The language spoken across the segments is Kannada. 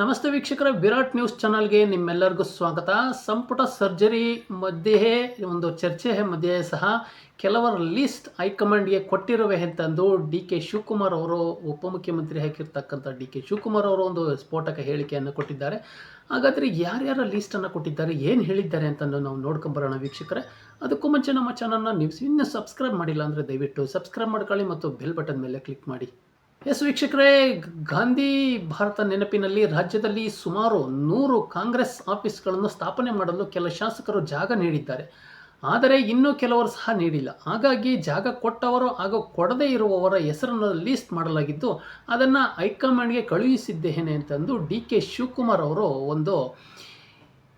ನಮಸ್ತೆ ವೀಕ್ಷಕರ, ವಿರಾಟ್ ನ್ಯೂಸ್ ಚಾನಲ್ಗೆ ನಿಮ್ಮೆಲ್ಲರಿಗೂ ಸ್ವಾಗತ. ಸಂಪುಟ ಸರ್ಜರಿ ಮಧ್ಯೆ ಒಂದು ಚರ್ಚೆ ಮಧ್ಯೆ ಸಹ ಕೆಲವರ ಲಿಸ್ಟ್ ಹೈಕಮಾಂಡ್ಗೆ ಕೊಟ್ಟಿರುವೆ ಅಂತಂದು ಡಿ ಕೆ ಶಿವಕುಮಾರ್ ಅವರು, ಉಪಮುಖ್ಯಮಂತ್ರಿ ಹಾಕಿರ್ತಕ್ಕಂಥ ಡಿ ಕೆ ಶಿವಕುಮಾರ್ ಅವರು ಒಂದು ಸ್ಫೋಟಕ ಹೇಳಿಕೆಯನ್ನು ಕೊಟ್ಟಿದ್ದಾರೆ. ಹಾಗಾದರೆ ಯಾರ್ಯಾರ ಲಿಸ್ಟನ್ನು ಕೊಟ್ಟಿದ್ದಾರೆ, ಏನು ಹೇಳಿದ್ದಾರೆ ಅಂತಂದು ನಾವು ನೋಡ್ಕೊಂಬರೋಣ ವೀಕ್ಷಕರೇ. ಅದಕ್ಕೂ ಮುಂಚೆ ನಮ್ಮ ಚಾನಲ್ನ ನೀವು ಇನ್ನೂ ಸಬ್ಸ್ಕ್ರೈಬ್ ಮಾಡಿಲ್ಲ ಅಂದರೆ ದಯವಿಟ್ಟು ಸಬ್ಸ್ಕ್ರೈಬ್ ಮಾಡ್ಕೊಳ್ಳಿ ಮತ್ತು ಬೆಲ್ ಬಟನ್ ಮೇಲೆ ಕ್ಲಿಕ್ ಮಾಡಿ. ಎಸ್ ವೀಕ್ಷಕರೇ, ಗಾಂಧಿ ಭಾರತ ನೆನಪಿನಲ್ಲಿ ರಾಜ್ಯದಲ್ಲಿ ಸುಮಾರು ನೂರು ಕಾಂಗ್ರೆಸ್ ಆಫೀಸ್ಗಳನ್ನು ಸ್ಥಾಪನೆ ಮಾಡಲು ಕೆಲ ಶಾಸಕರು ಜಾಗ ನೀಡಿದ್ದಾರೆ. ಆದರೆ ಇನ್ನೂ ಕೆಲವರು ಸಹ ನೀಡಿಲ್ಲ. ಹಾಗಾಗಿ ಜಾಗ ಕೊಟ್ಟವರು ಹಾಗೂ ಕೊಡದೇ ಇರುವವರ ಹೆಸರನ್ನು ಲೀಸ್ಟ್ ಮಾಡಲಾಗಿದ್ದು, ಅದನ್ನು ಹೈಕಮಾಂಡ್ಗೆ ಕಳುಹಿಸಿದ್ದೇನೆ ಅಂತಂದು ಡಿ ಕೆ ಶಿವಕುಮಾರ್ ಅವರು ಒಂದು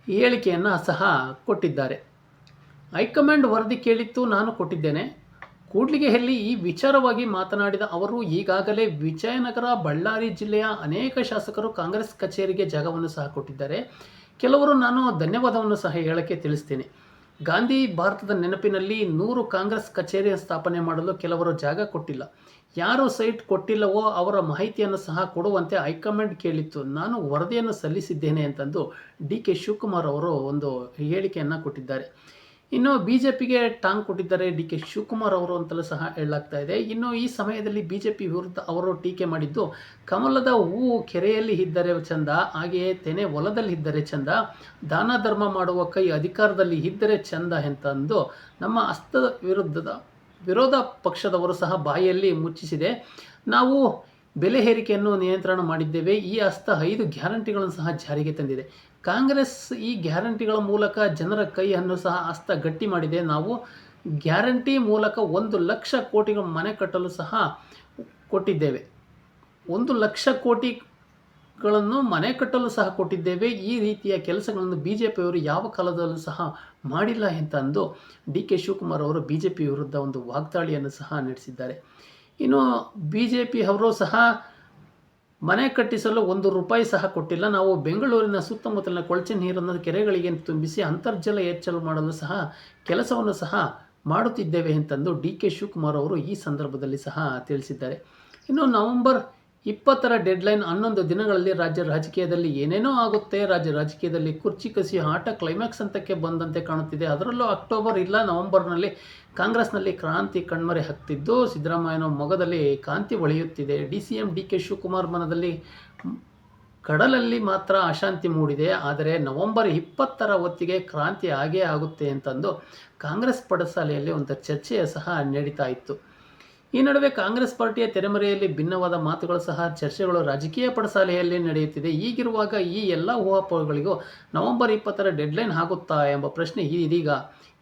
ಹೇಳಿಕೆಯನ್ನು ಸಹ ಕೊಟ್ಟಿದ್ದಾರೆ. ಹೈಕಮಾಂಡ್ ವರದಿ ಕೇಳಿತ್ತು ನಾನು ಕೊಟ್ಟಿದ್ದೇನೆ. ಕೂಡ್ಲಿಗೆಯಲ್ಲಿ ಈ ವಿಚಾರವಾಗಿ ಮಾತನಾಡಿದ ಅವರು, ಈಗಾಗಲೇ ವಿಜಯನಗರ, ಬಳ್ಳಾರಿ ಜಿಲ್ಲೆಯ ಅನೇಕ ಶಾಸಕರು ಕಾಂಗ್ರೆಸ್ ಕಚೇರಿಗೆ ಜಾಗವನ್ನು ಸಹ ಕೊಟ್ಟಿದ್ದಾರೆ. ಕೆಲವರು ನಾನು ಧನ್ಯವಾದವನ್ನು ಸಹ ಹೇಳಕ್ಕೆ ತಿಳಿಸ್ತೇನೆ. ಗಾಂಧಿ ಭಾರತದ ನೆನಪಿನಲ್ಲಿ ನೂರು ಕಾಂಗ್ರೆಸ್ ಕಚೇರಿ ಸ್ಥಾಪನೆ ಮಾಡಲು ಕೆಲವರು ಜಾಗ ಕೊಟ್ಟಿಲ್ಲ. ಯಾರು ಸೈಟ್ ಕೊಟ್ಟಿಲ್ಲವೋ ಅವರ ಮಾಹಿತಿಯನ್ನು ಸಹ ಕೊಡುವಂತೆ ಹೈಕಮಾಂಡ್ ಕೇಳಿತ್ತು. ನಾನು ವರದಿಯನ್ನು ಸಲ್ಲಿಸಿದ್ದೇನೆ ಅಂತಂದು ಡಿ ಕೆ ಶಿವಕುಮಾರ್ ಅವರು ಒಂದು ಹೇಳಿಕೆಯನ್ನು ಕೊಟ್ಟಿದ್ದಾರೆ. ಇನ್ನು ಬಿ ಜೆ ಪಿಗೆ ಟಾಂಗ್ ಕೊಟ್ಟಿದ್ದಾರೆ ಡಿ ಕೆ ಶಿವಕುಮಾರ್ ಅವರು ಅಂತಲೂ ಸಹ ಹೇಳಲಾಗ್ತಾ ಇದೆ. ಇನ್ನು ಈ ಸಮಯದಲ್ಲಿ ಬಿ ಜೆ ಪಿ ವಿರುದ್ಧ ಅವರು ಟೀಕೆ ಮಾಡಿದ್ದು, ಕಮಲದ ಹೂವು ಕೆರೆಯಲ್ಲಿ ಇದ್ದರೆ ಚಂದ, ಹಾಗೆಯೇ ತೆನೆ ಹೊಲದಲ್ಲಿ ಇದ್ದರೆ ಚಂದ, ದಾನ ಧರ್ಮ ಮಾಡುವ ಕೈ ಅಧಿಕಾರದಲ್ಲಿ ಇದ್ದರೆ ಚಂದ ಎಂತಂದು ನಮ್ಮ ಹಸ್ತದ ವಿರುದ್ಧದ ವಿರೋಧ ಪಕ್ಷದವರು ಸಹ ಬಾಯಿಯಲ್ಲಿ ಮುಚ್ಚಿಸಿದೆ. ನಾವು ಬೆಲೆ ಏರಿಕೆಯನ್ನು ನಿಯಂತ್ರಣ ಮಾಡಿದ್ದೇವೆ. ಈ ಹಸ್ತ ಐದು ಗ್ಯಾರಂಟಿಗಳನ್ನು ಸಹ ಜಾರಿಗೆ ತಂದಿದೆ. ಕಾಂಗ್ರೆಸ್ ಈ ಗ್ಯಾರಂಟಿಗಳ ಮೂಲಕ ಜನರ ಕೈಯನ್ನು ಸಹ ಅಸ್ತ ಗಟ್ಟಿ ಮಾಡಿದೆ. ನಾವು ಗ್ಯಾರಂಟಿ ಮೂಲಕ ಒಂದು ಲಕ್ಷ ಕೋಟಿಗಳ ಮನೆ ಕಟ್ಟಲು ಸಹ ಕೊಟ್ಟಿದ್ದೇವೆ. ಒಂದು ಲಕ್ಷ ಕೋಟಿಗಳನ್ನು ಮನೆ ಕಟ್ಟಲು ಸಹ ಕೊಟ್ಟಿದ್ದೇವೆ. ಈ ರೀತಿಯ ಕೆಲಸಗಳನ್ನು ಬಿ ಜೆ ಪಿಯವರು ಯಾವ ಕಾಲದಲ್ಲೂ ಸಹ ಮಾಡಿಲ್ಲ ಅಂತ ಅಂದು ಡಿ ಕೆ ಶಿವಕುಮಾರ್ ಅವರು ಬಿ ಜೆ ಪಿ ವಿರುದ್ಧ ಒಂದು ವಾಗ್ದಾಳಿಯನ್ನು ಸಹ ನಡೆಸಿದ್ದಾರೆ. ಇನ್ನು ಬಿ ಜೆ ಪಿ ಅವರು ಸಹ ಮನೆ ಕಟ್ಟಿಸಲು ಒಂದು ರೂಪಾಯಿ ಸಹ ಕೊಟ್ಟಿಲ್ಲ. ನಾವು ಬೆಂಗಳೂರಿನ ಸುತ್ತಮುತ್ತಲಿನ ಕೊಳಚೆ ನೀರನ್ನು ಕೆರೆಗಳಿಗೆ ತುಂಬಿಸಿ ಅಂತರ್ಜಲ ಹೆಚ್ಚಲು ಮಾಡಲು ಸಹ ಕೆಲಸವನ್ನು ಸಹ ಮಾಡುತ್ತಿದ್ದೇವೆ ಅಂತಂದು ಡಿ ಕೆ ಶಿವಕುಮಾರ್ ಅವರು ಈ ಸಂದರ್ಭದಲ್ಲಿ ಸಹ ತಿಳಿಸಿದ್ದಾರೆ. ಇನ್ನು ನವೆಂಬರ್ ಇಪ್ಪತ್ತರ ಡೆಡ್ಲೈನ್ ಹನ್ನೊಂದು ದಿನಗಳಲ್ಲಿ ರಾಜ್ಯ ರಾಜಕೀಯದಲ್ಲಿ ಏನೇನೋ ಆಗುತ್ತೆ, ರಾಜ್ಯ ರಾಜಕೀಯದಲ್ಲಿ ಕುರ್ಚಿ ಕಸಿ ಆಟ ಕ್ಲೈಮ್ಯಾಕ್ಸ್ ಹಂತಕ್ಕೆ ಬಂದಂತೆ ಕಾಣುತ್ತಿದೆ. ಅದರಲ್ಲೂ ಅಕ್ಟೋಬರ್ ಇಲ್ಲ, ನವೆಂಬರ್ನಲ್ಲಿ ಕಾಂಗ್ರೆಸ್ನಲ್ಲಿ ಕ್ರಾಂತಿ ಕಣ್ಮರೆ ಹತ್ತಿದ್ದು, ಸಿದ್ದರಾಮಯ್ಯನ ಮೊಗದಲ್ಲಿ ಕಾಂತಿ ಒಳೆಯುತ್ತಿದೆ. D C M D K Shivakumar ಮನದಲ್ಲಿ ಕಡಲಲ್ಲಿ ಮಾತ್ರ ಅಶಾಂತಿ ಮೂಡಿದೆ. ಆದರೆ ನವೆಂಬರ್ ಇಪ್ಪತ್ತರ ಹೊತ್ತಿಗೆ ಕ್ರಾಂತಿ ಆಗೇ ಆಗುತ್ತೆ ಅಂತಂದು ಕಾಂಗ್ರೆಸ್ ಪಡಸಾಲೆಯಲ್ಲಿ ಒಂದು ಚರ್ಚೆಯ ಸಹ ನಡೀತಾ ಇತ್ತು. ಈ ನಡುವೆ ಕಾಂಗ್ರೆಸ್ ಪಾರ್ಟಿಯ ತೆರೆಮರೆಯಲ್ಲಿ ಭಿನ್ನವಾದ ಮಾತುಗಳು ಸಹ ಚರ್ಚೆಗಳು ರಾಜಕೀಯ ಪಡಸಾಲೆಯಲ್ಲಿ ನಡೆಯುತ್ತಿದೆ. ಈಗಿರುವಾಗ ಈ ಎಲ್ಲ ಊಹಾಪೋಹಗಳಿಗೂ ನವೆಂಬರ್ ಇಪ್ಪತ್ತರ ಡೆಡ್ಲೈನ್ ಆಗುತ್ತಾ ಎಂಬ ಪ್ರಶ್ನೆ ಇದೀಗ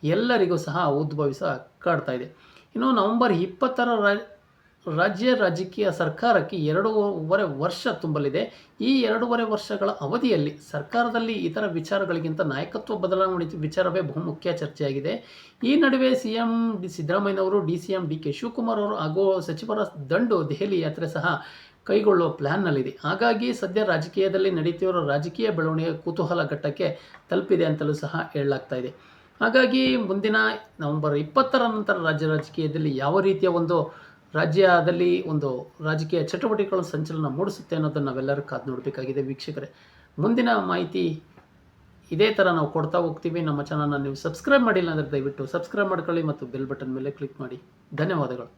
ಎಲ್ಲರಿಗೂ ಸಹ ಉದ್ಭವಿಸ ಕಾಡ್ತಾ ಇದೆ. ಇನ್ನು ನವೆಂಬರ್ ಇಪ್ಪತ್ತರ ರಾಜ್ಯ ರಾಜಕೀಯ ಸರ್ಕಾರಕ್ಕೆ ಎರಡೂವರೆ ವರ್ಷ ತುಂಬಲಿದೆ. ಈ ಎರಡೂವರೆ ವರ್ಷಗಳ ಅವಧಿಯಲ್ಲಿ ಸರ್ಕಾರದಲ್ಲಿ ಇತರ ವಿಚಾರಗಳಿಗಿಂತ ನಾಯಕತ್ವ ಬದಲಾವಣೆ ವಿಚಾರವೇ ಬಹುಮುಖ್ಯ ಚರ್ಚೆಯಾಗಿದೆ. ಈ ನಡುವೆ ಸಿ ಎಂ ಡಿ ಸಿದ್ದರಾಮಯ್ಯನವರು D C M D K Shivakumar ಅವರು ಹಾಗೂ ಸಚಿವರ ದಂಡು ದೆಹಲಿ ಯಾತ್ರೆ ಸಹ ಕೈಗೊಳ್ಳುವ ಪ್ಲ್ಯಾನ್ನಲ್ಲಿದೆ ಹಾಗಾಗಿ ಸದ್ಯ ರಾಜಕೀಯದಲ್ಲಿ ನಡೆಯುತ್ತಿರುವ ರಾಜಕೀಯ ಬೆಳವಣಿಗೆ ಕುತೂಹಲ ಘಟ್ಟಕ್ಕೆ ತಲುಪಿದೆ ಅಂತಲೂ ಸಹ ಹೇಳಲಾಗ್ತಾ ಇದೆ. ಹಾಗಾಗಿ ಮುಂದಿನ ನವೆಂಬರ್ ಇಪ್ಪತ್ತರ ನಂತರ ರಾಜ್ಯ ರಾಜಕೀಯದಲ್ಲಿ ಯಾವ ರೀತಿಯ ಒಂದು ರಾಜ್ಯದಲ್ಲಿ ಒಂದು ರಾಜಕೀಯ ಚಟುವಟಿಕೆಗಳ ಸಂಚಲನ ಮೂಡಿಸುತ್ತೆ ಅನ್ನೋದನ್ನು ನಾವೆಲ್ಲರೂ ಕಾದು ನೋಡಬೇಕಾಗಿದೆ ವೀಕ್ಷಕರೇ. ಮುಂದಿನ ಮಾಹಿತಿ ಇದೇ ಥರ ನಾವು ಕೊಡ್ತಾ ಹೋಗ್ತೀವಿ. ನಮ್ಮ ಚಾನಲ್ನ ನೀವು ಸಬ್ಸ್ಕ್ರೈಬ್ ಮಾಡಿಲ್ಲ ಅಂದರೆ ದಯವಿಟ್ಟು ಸಬ್ಸ್ಕ್ರೈಬ್ ಮಾಡ್ಕೊಳ್ಳಿ ಮತ್ತು ಬೆಲ್ ಬಟನ್ ಮೇಲೆ ಕ್ಲಿಕ್ ಮಾಡಿ. ಧನ್ಯವಾದಗಳು.